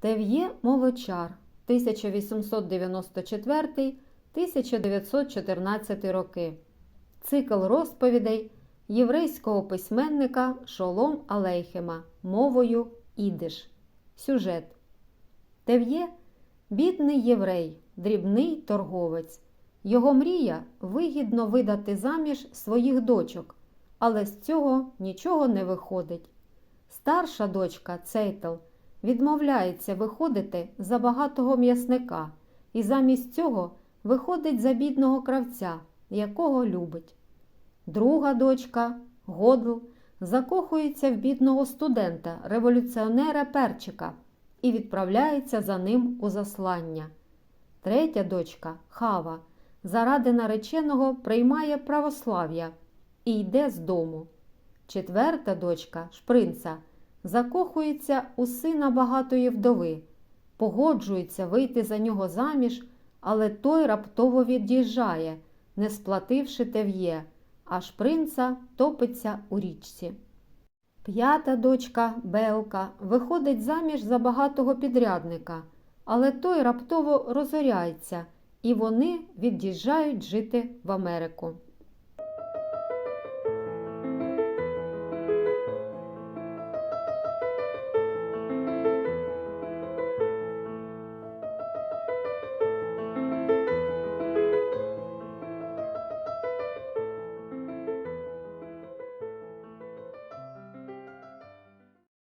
Тев'є Молочар 1894-1914 роки. Цикл розповідей єврейського письменника Шолом Алейхема мовою ідиш. Сюжет. Тев'є бідний єврей, дрібний торговець. Його мрія вигідно видати заміж своїх дочок, але з цього нічого не виходить. Старша дочка Цейтл відмовляється виходити за багатого м'ясника і замість цього виходить за бідного кравця, якого любить. Друга дочка Годл закохується в бідного студента, революціонера Перчика і відправляється за ним у заслання. Третя дочка Хава заради нареченого приймає православ'я і йде з дому. Четверта дочка Шпринца закохується у сина багатої вдови, погоджується вийти за нього заміж, але той раптово від'їжджає, не сплативши тев'є, а шпринца топиться у річці. П'ята дочка Белка виходить заміж за багатого підрядника, але той раптово розоряється, і вони від'їжджають жити в Америку.